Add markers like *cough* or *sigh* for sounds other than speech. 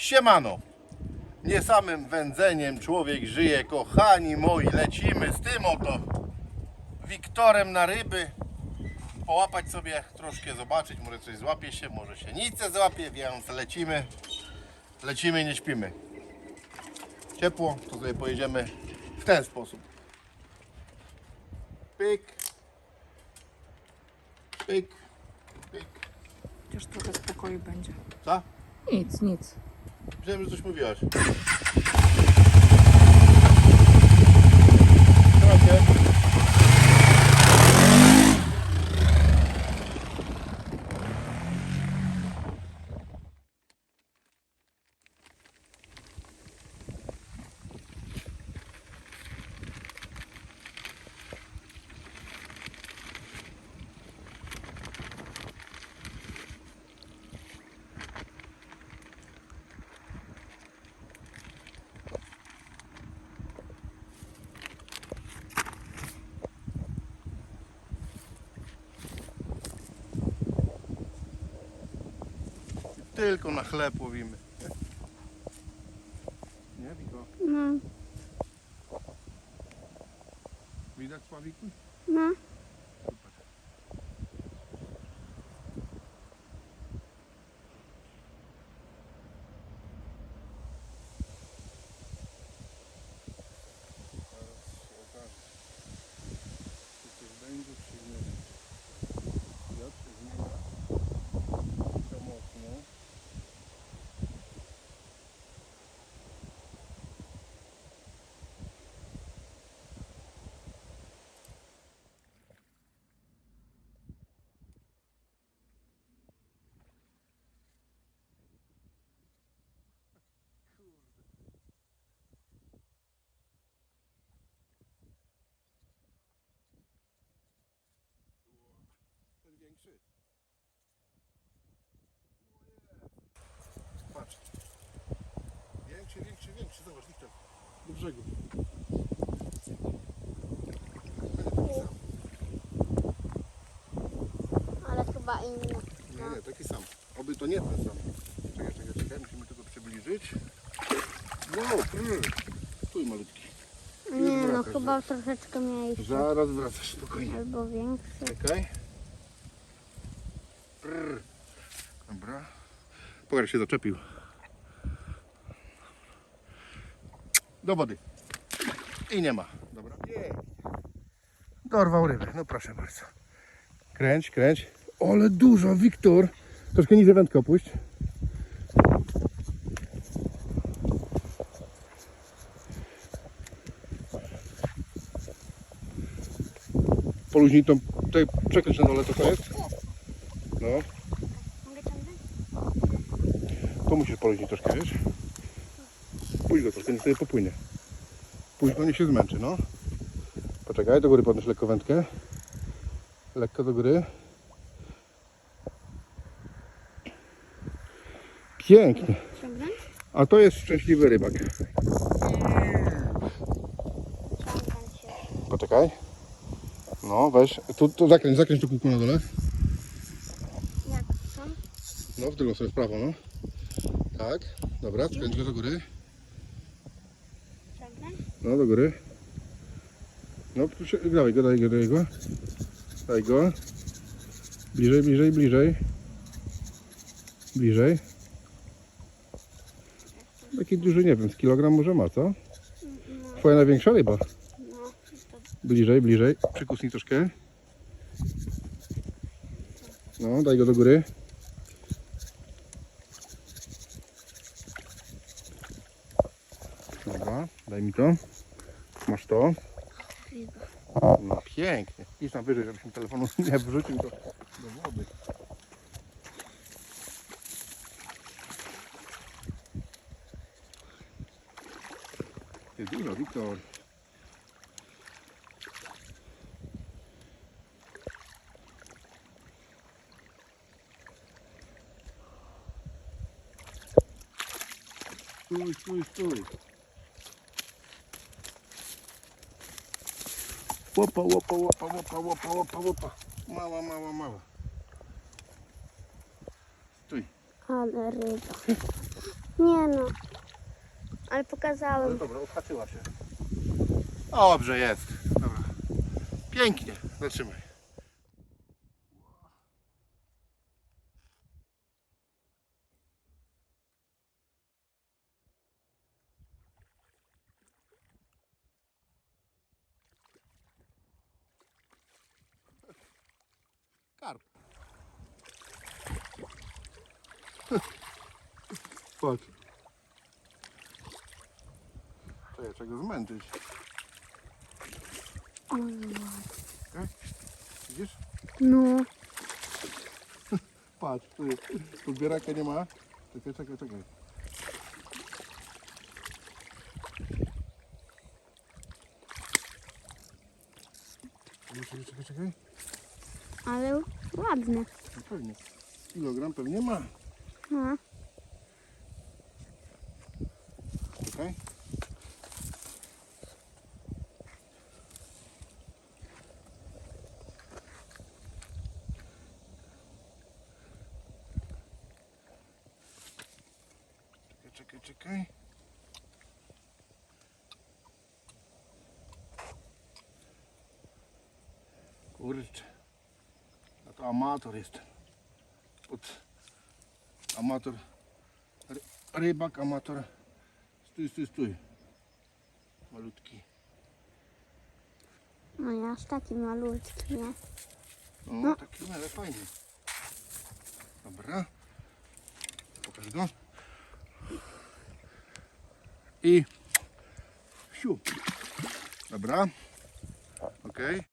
Siemano! Nie samym wędzeniem człowiek żyje, kochani moi. Lecimy z tym oto Wiktorem na ryby. Połapać sobie troszkę, zobaczyć, może coś złapie się, może się nic nie złapie, więc lecimy. Lecimy i nie śpimy. Ciepło, to sobie pojedziemy w ten sposób. Pyk. Pyk. Pyk. Chociaż trochę spokoju będzie. Co? Nic, nic. Wiem, że coś mówiłaś. Słuchajcie. Tylko na chleb łowimy. Nie, Wiko? No, Widać Sławiku? no. Ten większy. Patrz. Większy, większy, większy. Zobacz, Wiktor. Do brzegu. Będzie taki sam. Ale chyba inny. Nie, nie, taki sam. Oby to nie ten sam. Czekaj, czekaj, czekaj. Musimy tylko przybliżyć. Wow, prr. Stój malutki. Nie no, wracasz, chyba troszeczkę mniejszy. Zaraz wracasz spokojnie. Albo większy. Czekaj. Dobra. Pokaż się zaczepił. Do wody. I nie ma. Dobra. Dorwał rybę. No proszę bardzo. Kręć, kręć. Ale dużo, Wiktor. Troszkę niżej wędkę opuść. Poluźnij tą, tutaj przekręć na dole to co jest. No, Mogę ciągnąć? to musisz poluźnić troszkę, wiesz. Pójdź go troszkę, niech sobie popłynie. Pójdź go, niech się zmęczy, no. Poczekaj, do góry podnieś lekko wędkę. Lekko do góry. Pięknie. A to jest szczęśliwy rybak. Poczekaj. No, weź. Tu, tu zakręć, zakręć tu kółko na dole. No, w drugą stronę, w prawo, no. Tak, dobra, skręć go do góry. No, do góry. No, dawaj go, daj go, daj go. Daj go. Bliżej, bliżej, bliżej. Bliżej. Taki duży, nie wiem, z kilogram może ma, co? Twoja największa ryba. Bliżej, bliżej. Przykusnij troszkę. No, daj go do góry. To. Masz to. No pięknie. Idź tam wyżej, żebyś telefonu *laughs* nie wrzucił do, do wody. Jest dużo, Wiktor. Stój, stój, stój. Łopa, łopa, łopa, łopa, łopa, łopa, łopa. Mała, mała, mała. Stój. Ale ryba. Nie no. Ale pokazałem. dobra, odhaczyła się. Dobrze jest. Dobra. Pięknie. Zatrzymaj. Patrz. Czekaj, trzeba go zmęczyć. Okej? Widzisz? No. *laughs* Patrz, tu jest. Podbieraka nie ma. Czekaj, czekaj, czekaj. Czekaj, czekaj, czekaj. Ale ładny. No pewnie. Kilogram pewnie ma. Czekaj, czekaj, czekaj. Kurczę. A to amator jest. Od amator. Ry- Rybak, amator. Stój, stój, stój. Malutki. No ja aż taki malutki, nie? No, No. taki ale fajny. Dobra. Pokaż go. I siu. Dobra. Okej.